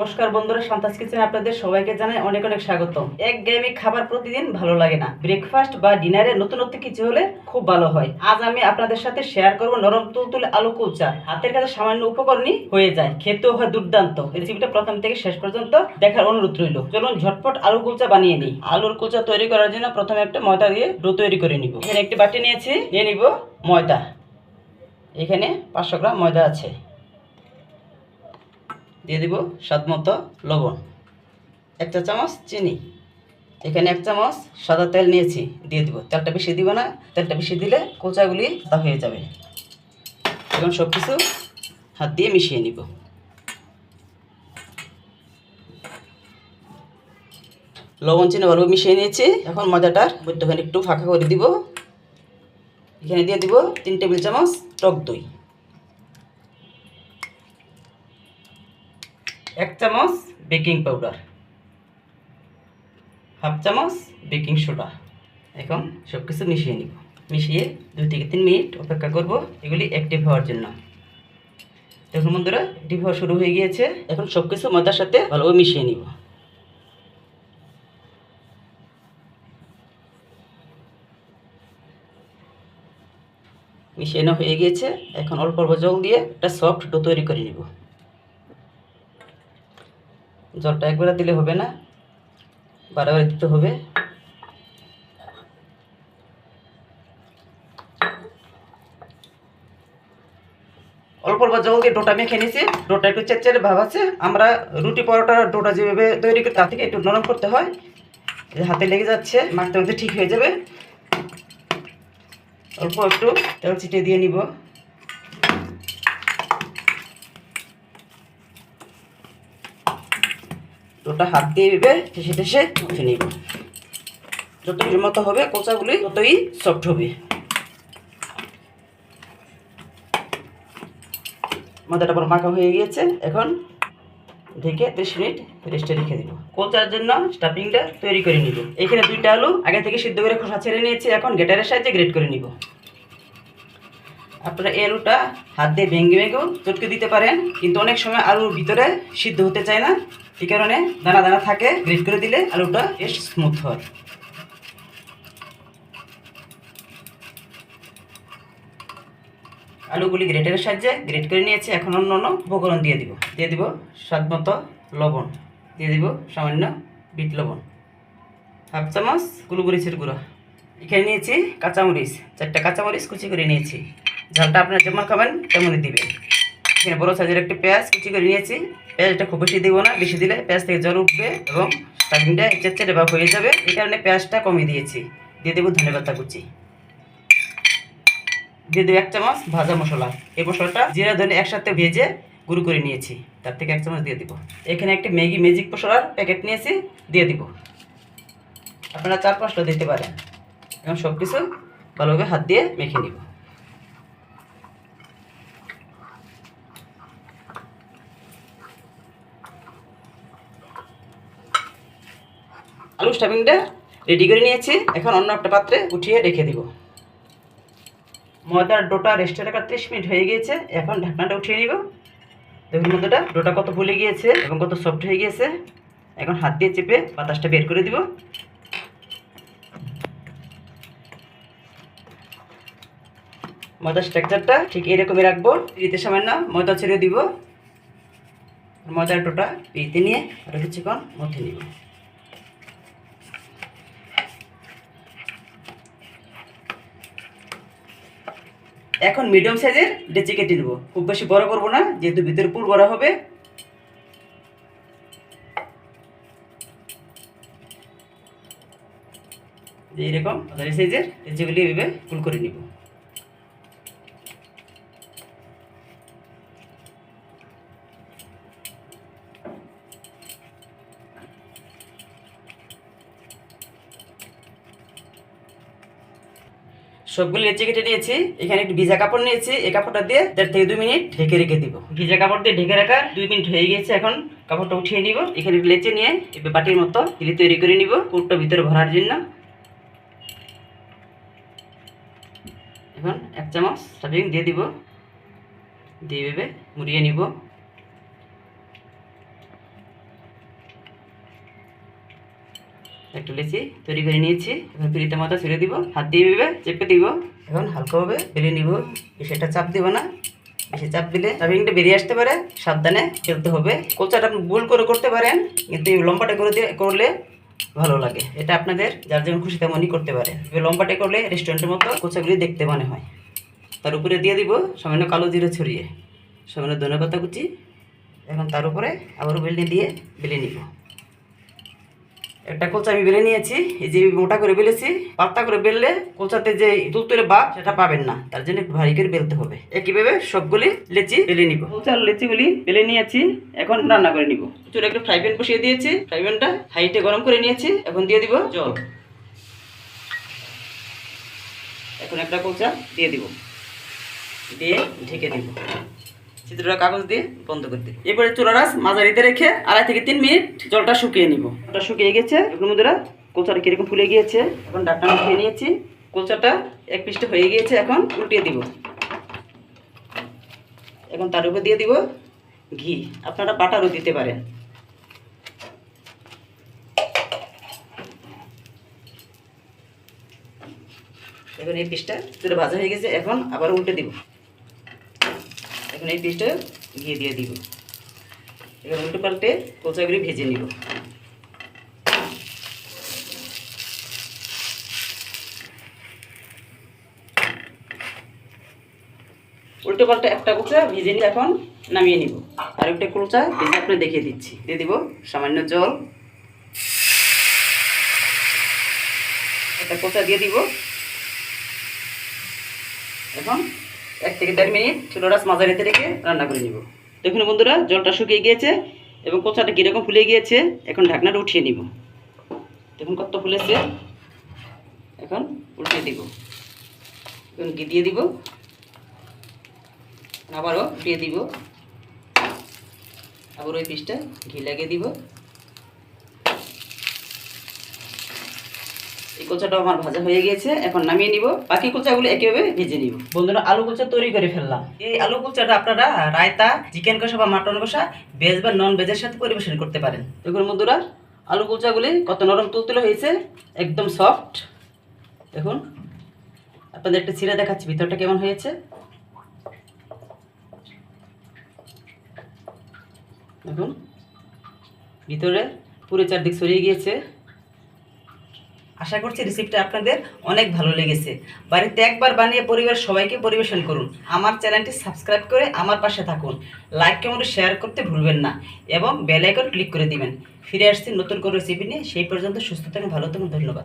নমস্কার বন্ধুরা সান্তাস কিচেন আপনাদের সবাইকে জানাই অনেক অনেক স্বাগত। এক গেমি খাবার প্রতিদিন ভালো লাগে না। ব্রেকফাস্ট বা ডিনারে নতুনত্ব কিছু হলে খুব ভালো হয়। আজ আমি আপনাদের সাথে শেয়ার করব নরম তুলতুলে আলু কুলচা হাতের কাছে সামান্য উপকরণই হয়ে যায়। খেতেও হয় দুর্দান্ত। রেসিপিটা প্রথম থেকে শেষ পর্যন্ত দেখার অনুরোধ রইল। চলুন ঝটপট আলু কুলচা বানিয়ে নিই। আলুর কুলচা তৈরি করার জন্য প্রথমে একটা ময়দা দিয়ে ডো তৈরি করে নিব। এখানে একটি বাটি নিয়েছি। নিয়ে নিব ময়দা। এখানে পাঁচশো গ্রাম ময়দা আছে। দিয়ে দিব স্বাদ মতো লবণ। এক চা চামচ চিনি। এখানে এক চামচ সাদা তেল নিয়েছি, দিয়ে দিব। তেলটা বেশি দিব না, তেলটা বেশি দিলে কোচাগুলি সাদা হয়ে যাবে। এখন সব কিছু হাত দিয়ে মিশিয়ে নিব। লবণ, চিনি ভালো মিশিয়ে নিয়েছি। এখন মজাটার মধ্যখানে একটু ফাঁকা করে দিব। এখানে দিয়ে দিব তিন টেবিল চামচ টক দই। এক চামচ বেকিং পাউডার, হাফ চামচ বেকিং সোডা। এখন সব কিছু মিশিয়ে নিব। মিশিয়ে দুই থেকে তিন মিনিট অপেক্ষা করব এগুলি অ্যাক্টিভ হওয়ার জন্য। দেখুন বন্ধুরা অ্যাক্টিভ হওয়া শুরু হয়ে গিয়েছে। এখন সব কিছু ময়দার সাথে ভালোভাবে মিশিয়ে নিব। মিশিয়ে হয়ে গিয়েছে। এখন অল্প অল্প জল দিয়ে একটা সফট ডো তৈরি করে নিব। জলটা একবারে দিলে হবে না বারে দিতে হবে। অল্প অল্প জল দিয়ে ডোটা মেখে নিয়েছি, ডোটা একটু চেরচেরে ভাব আছে। আমরা রুটি পরোটার ডোটা যেভাবে তৈরি করি তা থেকে একটু নরম করতে হয়। হাতে লেগে যাচ্ছে, মাখতে মাখতে ঠিক হয়ে যাবে। অল্প একটু তেল ছিটিয়ে দিয়ে নিব। ওটা হাত দিয়ে ভেবে ঠেসে ঠেসে উঠে নিব। যতই মতো হবে কোচাগুলি ততই সফট হবে। মাথাটা পর মাখা হয়ে গিয়েছে। এখন ঢেকে ত্রিশ মিনিট রেস্টে রেখে দিব। কোচার জন্য স্টাফিংটা তৈরি করে নিব। এখানে দুইটা আলু আগে থেকে সিদ্ধ করে খোসা ছেড়ে নিয়েছি। এখন গেটারের সাহায্যে গ্রেট করে নিব। আপনারা এই আলুটা হাত দিয়ে ভেঙে ভেঙেও চটকে দিতে পারেন। কিন্তু অনেক সময় আলুর ভিতরে সিদ্ধ হতে চায় না। এই কারণে দানা দানা থাকে, গ্রেট করে দিলে আলুটা বেশ স্মুথ হয়। আলুগুলি গ্রেটারের সাহায্যে গ্রেট করে নিয়েছি, এখন অন্য অন্য উপকরণ দিয়ে দিব। দিয়ে দিব স্বাদ মতো লবণ, দিয়ে দিব সামান্য বিট লবণ, হাফ চামচ গুলুমরিচের গুঁড়ো। এখানে নিয়েছি কাঁচামরিচ, চারটা কাঁচামরিচ কুচি করে নিয়েছি। ঝালটা আপনারা যেমন খাবেন, তেমনই দিবেন। এখানে বড়ো সাইজের একটি পেঁয়াজ কুচি করে নিয়েছি। পেঁয়াজটা খুব বেশি দিব না, বেশি দিলে পেঁয়াজ থেকে জল উঠবে এবং স্টাফিংটা চেটচেটে বা হয়ে যাবে। এই কারণে পেঁয়াজটা কমিয়ে দিয়েছি। দিয়ে দেবো ধনে পাতা কুচি। দিয়ে দেবো এক চামচ ভাজা মশলা। এই মশলাটা জিরা, ধনে একসাথে ভেজে গুঁড়ো করে নিয়েছি। তার থেকে এক চামচ দিয়ে দিব। এখানে একটি ম্যাগি ম্যাজিক মশলার প্যাকেট নিয়েছি, দিয়ে দিব। আপনারা চার পাঁচটা দিতে পারেন। এবং সব কিছু ভালোভাবে হাত দিয়ে মেখে নিব। আলু স্টাফিংটা রেডি করে নিয়েছি। এখন অন্য একটা পাত্রে উঠিয়ে রেখে দিব। ময়দার ডোটা রেস্টে রাখার ত্রিশ মিনিট হয়ে গিয়েছে। এখন ঢাকনাটা উঠিয়ে নিব। দেখুন ময়দাটা ডোটা কত ফুলে গিয়েছে এবং কত সফট হয়ে গিয়েছে। এখন হাত দিয়ে চেপে বাতাসটা বের করে দিব। ময়দার স্ট্রাকচারটা ঠিক এরকমই রাখব। পিড়িতে সামান্য ময়দা ছেড়ে দিব। ময়দার ডোটা পিড়িতে নিয়ে আরও কিছুক্ষণ মধ্যে নিব। এখন মিডিয়াম সাইজের ডেচি কেটে নেব খুব বেশি বড় করব না, যেহেতু ভিতরে পুর বড় হবে। এইরকম সাইজের ডেচিগুলি এভাবে ফুল করে নিব। সবগুলো লেচি কেটে নিয়েছি এখানে একটু ভিজা কাপড় নিয়েছি এই কাপড়টা দিয়ে দেড় থেকে দুই মিনিট ঢেকে রেখে দিব। ভিজা কাপড় দিয়ে ঢেকে রাখার দুই মিনিট হয়ে গেছে এখন কাপড়টা উঠিয়ে নিব। এখানে একটু লেচে নিয়ে এবার বাটির মতো হিলি তৈরি করে নিব পুরটা ভিতরে ভরার জন্য। এখন এক চামচ স্টাফিং দিয়ে দিব। দিয়ে ভেবে মুড়িয়ে নিব। একটা লেচি তৈরি করে নিয়েছি। এখন পিড়িতে মতো ছেড়ে দিব, হাত দিয়ে ভেবে চেপে দিব। এখন হালকাভাবে বেরিয়ে নিব। সেটা চাপ দিব না। বেশি চাপ দিলে চাপিংটা বেরিয়ে আসতে পারে। সাবধানে খেলতে হবে। কোচাটা আপনি ভুল করে করতে পারেন, কিন্তু লম্বাটা করে দিয়ে করলে ভালো লাগে। এটা আপনাদের যার যেমন খুশি তেমনই করতে পারে। তবে লম্বাটে করলে রেস্টুরেন্টের মতো কোচাগুলি দেখতে মনে হয়। তার উপরে দিয়ে দিব সামান্য কালো জিরে ছড়িয়ে। সামান্য ধনে পাতা কুচি। এখন তার উপরে আবারও বেলনি দিয়ে বেলে নিব। একটা কোচা আমি বেলে নিয়েছি, এই যে মোটা করে বেলেছি, পাতলা করে বেললে কোচাতে যে তুলতুলে বা সেটা পাবেন না। তার জন্য একটু ভারী করে বেলতে হবে। একইভাবে সবগুলি লেচি বেলে নিব। কোচার লেচিগুলি বেলে নিয়েছি, এখন রান্না করে নিব। চুলে একটা ফ্রাই প্যান বসিয়ে দিয়েছি, ফ্রাই প্যানটা হাইটে গরম করে নিয়েছি, এখন দিয়ে দিব জল। এখন একটা কোচা দিয়ে দিব। দিয়ে ঢেকে দিব। চিত্রটা কাগজ দিয়ে বন্ধ করে দিই। এরপরে চুলা রাস মাঝারিতে রেখে আড়াই থেকে তিন মিনিট জলটা শুকিয়ে নিব। জলটা শুকিয়ে গেছে। এখন বন্ধুরা কোচাটা কীরকম ফুলে গিয়েছে? এখন ডাক্তার খেয়ে নিয়েছি। কোচাটা এক পিসটা হয়ে গিয়েছে এখন উল্টিয়ে দিব। এখন তার উপর দিয়ে দিব ঘি। আপনারা বাটারও দিতে পারেন। এখন এই পিসটা তুলে ভাজা হয়ে গেছে এখন আবার উল্টে দিব। এখন এই পিসটা ঘি দিয়ে দিব। এবার উল্টো পাল্টে কোচাগুলি ভেজে নিব। উল্টো পাল্টে একটা কোচা ভেজে নিয়ে এখন নামিয়ে নিব। আর একটা কোচা ভেজে আপনি দেখিয়ে দিচ্ছি। দিয়ে দিব সামান্য জল। একটা কোচা দিয়ে দিব। এখন এক থেকে দেড় মিনিট ছোটো রাস মাঝারিতে রেখে রান্না করে নিব। দেখুন বন্ধুরা, জলটা শুকিয়ে গিয়েছে এবং কোচাটা কীরকম ফুলে গিয়েছে, এখন ঢাকনাটা উঠিয়ে নিব। দেখুন কত ফুলেছে। এখন উঠিয়ে দিব। এখন ঘি দিয়ে দিব। আবারও উঠিয়ে দিব। আবার ওই পিসটা ঘি লাগিয়ে দিব। এই কোচাটাও আমার ভাজা হয়ে গিয়েছে। এখন নামিয়ে নিব। বাকি কোচাগুলো একইভাবে ভেজে নিব। বন্ধুরা, আলু কোচা তৈরি করে ফেললাম। এই আলু কোচাটা আপনারা রায়তা, চিকেন কষা বা মাটন কষা, ভেজ বা নন ভেজের সাথে পরিবেশন করতে পারেন। দেখুন বন্ধুরা, আলু কোচাগুলি কত নরম তুলতুলে হয়েছে, একদম সফট দেখুন, আপনাদের একটা ছিঁড়ে দেখাচ্ছি, ভিতরটা কেমন হয়েছে। দেখুন, ভিতরে পুরো চারদিক ছড়িয়ে গিয়েছে। আশা করছি রেসিপিটা আপনাদের অনেক ভালো লেগেছে। বাড়িতে একবার বানিয়ে পরিবার সবাইকে পরিবেশন করুন। আমার চ্যানেলটি সাবস্ক্রাইব করে আমার পাশে থাকুন। লাইক কেমন শেয়ার করতে ভুলবেন না এবং বেল আইকন ক্লিক করে দিবেন। ফিরে আসছি নতুন কোনো রেসিপি নিয়ে। সেই পর্যন্ত সুস্থ থাকুন, ভালো থাকুন, ধন্যবাদ।